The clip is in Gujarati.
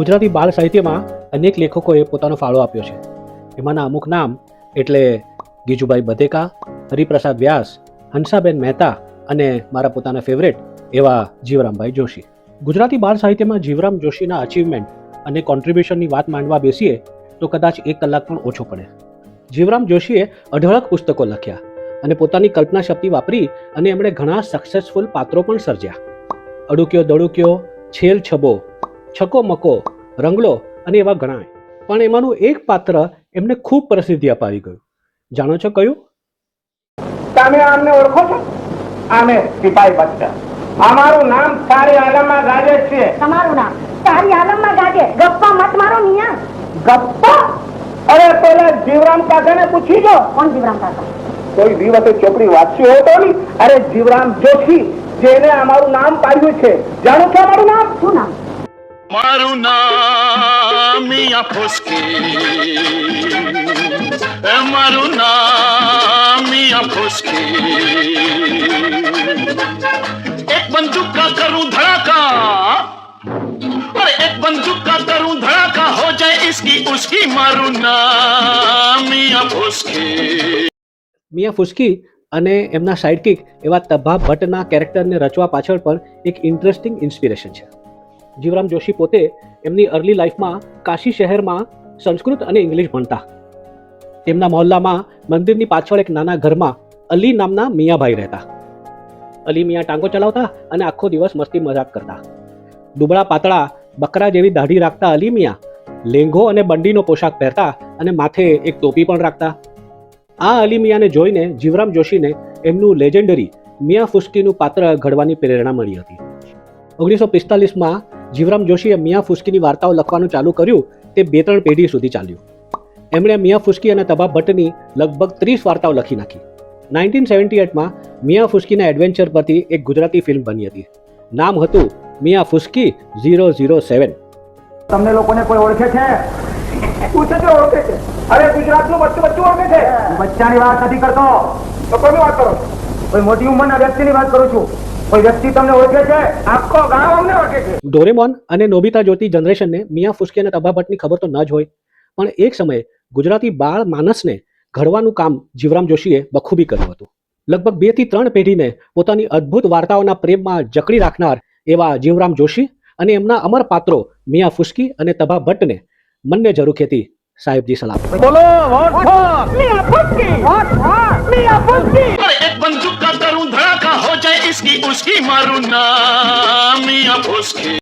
ગુજરાતી બાળ સાહિત્યમાં અનેક લેખકોએ પોતાનો ફાળો આપ્યો છે. એમાંના અમુક નામ એટલે ગીજુભાઈ બધેકા, હરિપ્રસાદ વ્યાસ, હંસાબેન મહેતા અને મારા પોતાના ફેવરેટ એવા જીવરામભાઈ જોશી. ગુજરાતી બાળ સાહિત્યમાં જીવરામ જોશીના અચીવમેન્ટ અને કોન્ટ્રીબ્યુશનની વાત માંડવા બેસીએ તો કદાચ એક કલાક પણ ઓછો પડે. જીવરામ જોશીએ અઢળક પુસ્તકો લખ્યા અને પોતાની કલ્પના શક્તિ વાપરી અને એમણે ઘણા સક્સેસફુલ પાત્રો પણ સર્જ્યા. અડુક્યો દડુક્યો, છેલ છબો છકો મકો રંગલો અને એવા ઘણા પણ એમાંનું એક પાત્ર એમને ખૂબ પ્રસિદ્ધિ અપાવી ગયું. જાણો છો કયું? તમે આમને ઓળખો છો? આમે સિપાઈ બચ્ચા. અમારું નામ સારી આલમમાં ગાજે છે. તમારું નામ? સારી આલમમાં ગાજે? ગપ્પા મત મારો મિયા. ગપ્પા? અરે પેલા જીવરામ કાકાને પૂછી જો. કોણ જીવરામ કાકા? કોઈ દિવસે ચોપડી વાંચ્યો હોય તો અરે જીવરામ જોશી જેને અમારું નામ પાડ્યું છે. જાણો છો અમારું નામ? શું નામ? મારું નામ મિયા ફુસકી એ મારું નામ મિયા ફુસકી એક બંદૂક का करूं धड़ाका अरे एक बंदूक का करूं धड़ाका हो जाए इसकी उसकी मारू नाम मिया फुसकी મિયા ફુસ્કી અને એમના સાઇડકિક એવા તભા ભટ્ટના કેરેક્ટરને રચવા પાછળ પણ એક ઇન્ટરેસ્ટિંગ ઇન્સ્પિરેશન છે જીવરામ જોશી પોતે એમની અર્લી લાઈફમાં કાશી શહેરમાં સંસ્કૃત અને ઇંગ્લિશ ભણતા. તેમના મહોલ્લામાં મંદિરની પાછળ એક નાના ઘરમાં અલી નામના મિયાભાઈ રહેતા. અલી મિયા ટાંગો ચલાવતા અને આખો દિવસ મસ્તી મજાક કરતા. દુબળા પાતળા, બકરા જેવી દાઢી રાખતા અલી મિયા લેંઘો અને બંડીનો પોશાક પહેરતા અને માથે એક ટોપી પણ રાખતા. આ અલી મિયાને જોઈને જીવરામ જોશીને એમનું લેજેન્ડરી મિયા ફુસ્કીનું પાત્ર ઘડવાની પ્રેરણા મળી હતી. ઓગણીસો પિસ્તાલીસમાં જીવરામ જોશીએ મિયા ફુસ્કીની વાર્તાઓ લખવાનું ચાલુ કર્યું તે બે ત્રણ પેઢી સુધી ચાલ્યું. એમણે મિયા ફુસ્કી અને તબા ભટ્ટની લગભગ ત્રીસ વાર્તાઓ લખી નાખી. નાઇન્ટીન સેવન્ટી એટમાં મિયા ફુસ્કીના એડવેન્ચર પરથી એક ગુજરાતી ફિલ્મ બની હતી. નામ હતું મિયા ફુસ્કી ઝીરો ઝીરો સેવન. તમને લોકોને કોઈ ઓળખે છે? પૂછે છે ઓળખે છે. અરે ગુજરાતનું બચ્ચું બચ્ચું ઓળખે છે? બચ્ચાની વાત નથી કરતો. તો કોની વાત કરો? કોઈ મોટી ઉંમરના વ્યક્તિની વાત કરું છું. કોઈ વ્યક્તિ તમને ઓળખે છે? આખો ગામ અમને ઓળખે છે. ડોરેમોન અને નોબિતા જોતી જનરેશનને મિયા ફુસ્કી અને તબા ભટ્ટની ખબર તો ન જ હોય. પણ એક સમયે ગુજરાતી બાળ માનસને ઘડવાનું કામ જીવરામ જોશીએ બખૂબી કર્યું હતું. લગભગ બેથી ત્રણ પેઢીને પોતાની અદ્ભુત વાર્તાઓના પ્રેમમાં જકડી રાખનાર એવા જીવરામ જોશી અને એમના અમર પાત્રો મિયા ફુસ્કી અને તભા ભટ્ટને મનને જરૂર ખેતી સાહેબજી સલામ. બોલો vote for Miya Fuski vote for Miya Fuski? अरे एक बंदूक का करूं धड़ाका हो जाए इसकी उसकी मारू नाम मिया फुसकी